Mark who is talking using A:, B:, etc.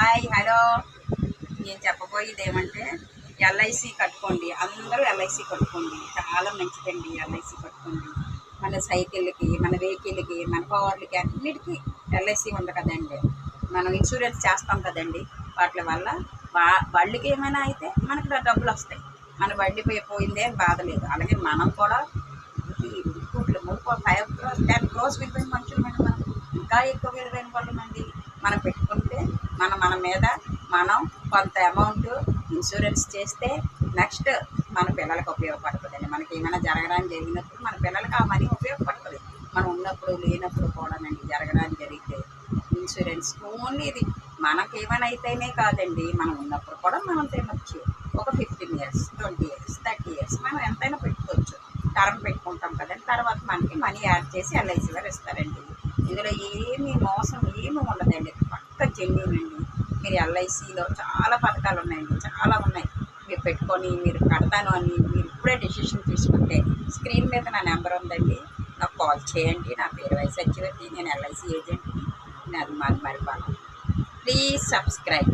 A: Hi hello నేను చెప్పబోయేది ఏమంటే ఎల్ఐసి కట్టుకోండి అందరూ ఎల్ఐసి కట్టుకోండి చాలా మంచిదండి ఎల్ఐసి కట్టుకోండి మన సైకిళ్ళకి మన వెహికల్కి మన పవర్లకి అన్నిటికీ ఎల్ఐసి ఉంది కదండి మనం ఇన్సూరెన్స్ చేస్తాం కదండి వాటి వల్ల వా వాళ్ళకి ఏమైనా అయితే మనకి డబ్బులు వస్తాయి మన బండి పోయి పోయిందే బాధ లేదు అలాగే మనం కూడా ఫైవ్ క్రోస్ టెన్ క్రోస్ విలువైన మనుషులు మనం ఇంకా ఎక్కువ విలువైన వాళ్ళమండి మనం పెట్టుకుంటే మన మన మీద మనం కొంత అమౌంట్ ఇన్సూరెన్స్ చేస్తే నెక్స్ట్ మన పిల్లలకు ఉపయోగపడుతుందండి. మనకి ఏమైనా జరగడానికి జరిగినప్పుడు మన పిల్లలకి ఆ మనీ ఉపయోగపడుతుంది. మనం ఉన్నప్పుడు లేనప్పుడు కూడానండి జరగడానికి జరిగితే ఇన్సూరెన్స్ ఓన్లీ ఇది. మనకి ఏమైనా అయితేనే కాదండి. మనం ఉన్నప్పుడు కూడా మనం తినచ్చు. ఒక fifteen years twenty years thirty years మనం ఎంతైనా పెట్టుకోవచ్చు. టర్మ్ పెట్టుకుంటాం కదండి. తర్వాత మనకి మనీ యాడ్ చేసి ఎల్ఐసి వారు ఇస్తారండి. ఇందులో ఏమీ పక్క అండి మీరు ఎల్ఐసిలో చాలా పథకాలు ఉన్నాయండి చాలా ఉన్నాయి. మీరు పెట్టుకొని మీరు కడతాను అని మీరు ఇప్పుడే డెసిషన్ తీసుకుంటే స్క్రీన్ మీద నా నెంబర్ ఉందండి. నాకు కాల్ చేయండి. నా పేరు వయసు సత్యవతి నేను ఎల్ఐసి ఏజెంట్ని నాది మాది మరి ప్లీజ్ సబ్స్క్రైబ్